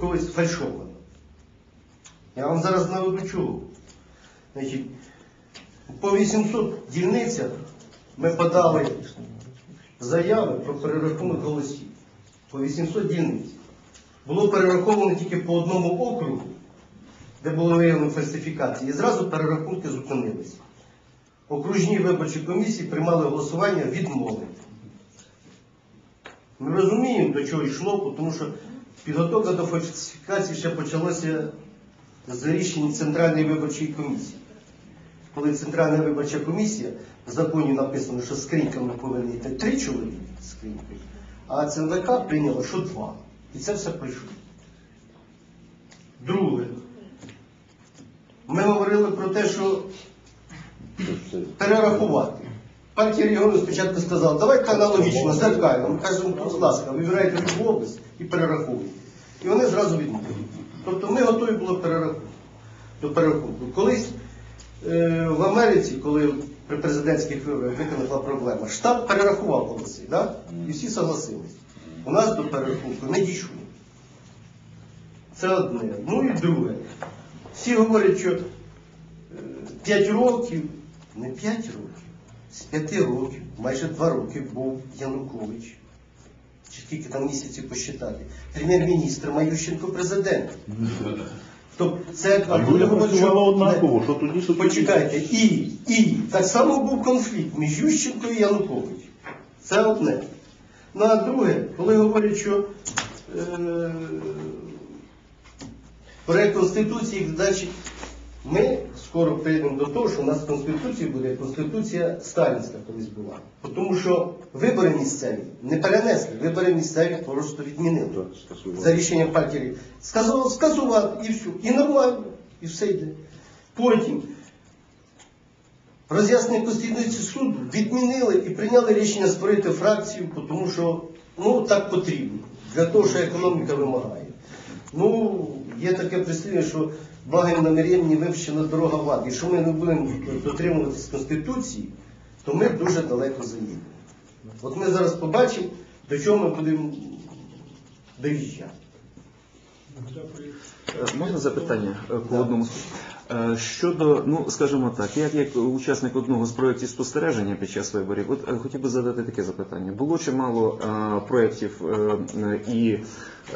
100% сфальшовано. Я вам зараз наведу чого. Значить, по 800 дільницях ми подали заяви про перерахунок голосів. По 800 дільниць. Було перераховано тільки по одному округу, де було виявлено фальсифікації, і зразу перерахунки зупинилися. Окружні виборчі комісії приймали голосування відмови. Ми розуміємо, до чого йшло, тому що підготовка до фальсифікації ще почалася з рішень Центральної виборчої комісії. Коли Центральна виборча комісія, в законі написано, що скриньками повинні йти три чоловіки з а ЦНВК прийняло, що два. І це все пройшло. Друге, ми говорили про те, що перерахувати. Партія регіону спочатку сказала, давайте аналогічно, зеркально. Ми кажемо, будь ласка, вибирайте область і перераховуйте. Зразу відмовили. Тобто ми готові були перерахунку, до перерахунку. Колись е, в Америці, коли при президентських виборах виникла проблема, штаб перерахував голоси, да? і всі согласились. У нас до перерахунку не дійшло. Це одне. Ну і друге. Всі говорять, що 5 років, не 5 років, з 5 років, майже 2 роки був Янукович. Чи скільки там місяців посчитати? Прем'єр-міністр Мающенко президент. Тобто це А Юля працювала однаково, що тоді, що. Почекайте, і, і так само був конфлікт між Ющенко і Янукович. Це одне. Ну а друге, коли говорять, що е, проект Конституції, значить, ми скоро прийдемо до того, що у нас в Конституції буде Конституція Сталінська колись була. Тому що вибори місцеві не перенесли, вибори місцеві просто відмінили. За рішенням партії. Сказав, скасувати і все. І нормально, і все йде. Потім роз'яснення Конституційного суду відмінили і прийняли рішення створити фракцію, тому що ну, так потрібно, для того, що економіка вимагає. Ну, є таке прислів'я, що благим намірянні вивчена дорога влади. ад. Якщо ми не будемо дотримуватись Конституції, то ми дуже далеко заїдемо. От ми зараз побачимо, до чого ми будемо доїжджати. Е, Можна запитання е, по одному? Е, Щодо, ну скажімо так, я як учасник одного з проєктів спостереження під час виборів, от е, хотів би задати таке запитання. Було чимало е, проєктів е, і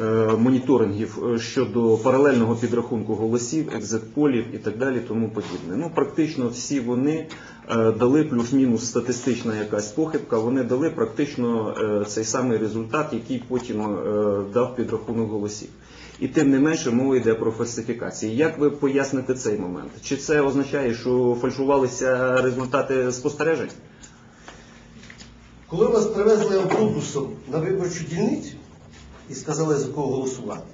е, моніторингів е, щодо паралельного підрахунку голосів, екзитполів і так далі, тому подібне. Ну, практично всі вони е, дали плюс-мінус статистична якась похибка, вони дали практично е, цей самий результат, який потім е, дав підрахунок голосів. І тим не менше мова йде про фальсифікації. Як ви поясните цей момент? Чи це означає, що фальшувалися результати спостережень? Коли вас привезли автобусом на виборчу дільницю і сказали, за кого голосувати,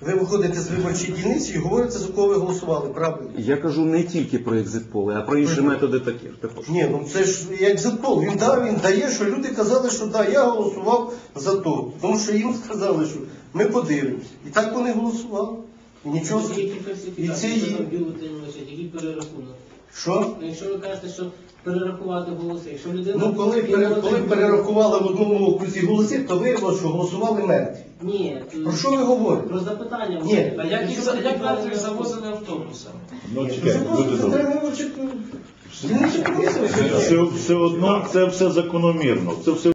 ви виходите з виборчої дільниці і говорите, за кого ви голосували, правильно? Я кажу не тільки про екзитполи, а про інші методи також. Ні, ну це ж закон. Він дав, він дає, що люди казали, що да, я голосував за то. Тому що їм сказали, що ми подивимося. І так вони голосували. І нічого. І це перерахунок. Що? Ну, якщо ви кажете, що перерахувати голоси, якщо людина... Ну, коли, пере- коли перерахували в одному окрузі голоси, то виявилося, що голосували мертві. Ні, Про що ви говорите? про запитання. Ні. А як їх за- як мертвих завозили автобусами? Ну, чекайте, просто люди це добрі. треба все одно це все закономірно. Це все